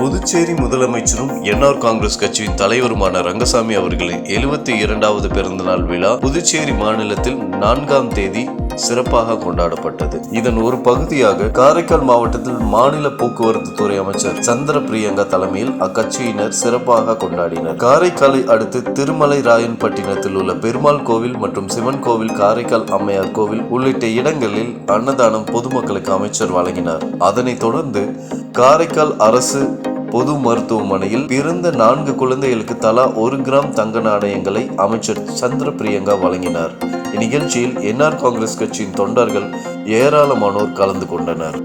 புதுச்சேரி முதலமைச்சரும் என்ஆர் காங்கிரஸ் கட்சியின் தலைவருமான ரங்கசாமி அவர்களின் எழுபத்தி இரண்டாவது பிறந்தநாள் விழா புதுச்சேரி மாநிலத்தில் நான்காம் தேதி சிறப்பாக கொண்டாடப்பட்டது. இதன் ஒரு பகுதியாக காரைக்கால் மாவட்டத்தில் மாநில போக்குவரத்து துறை அமைச்சர் சந்திர பிரியங்கா தலைமையில் அக்கட்சியினர் சிறப்பாக கொண்டாடினர். காரைக்காலை அடுத்து திருமலை ராயன்பட்டினத்தில் உள்ள பெருமாள் கோவில் மற்றும் சிவன் கோவில் காரைக்கால் அம்மையார் கோவில் உள்ளிட்ட இடங்களில் அன்னதானம் பொதுமக்களுக்கு அமைச்சர் வழங்கினார். அதனைத் தொடர்ந்து காரைக்கால் அரசு பொது மருத்துவமனையில் பிறந்த நான்கு குழந்தைகளுக்கு தலா ஒரு கிராம் தங்க நாணயங்களை அமைச்சர் சந்திர பிரியங்கா வழங்கினார். இந்நிகழ்ச்சியில் என்ஆர் காங்கிரஸ் கட்சியின் தொண்டர்கள் ஏராளமானோர் கலந்து கொண்டனர்.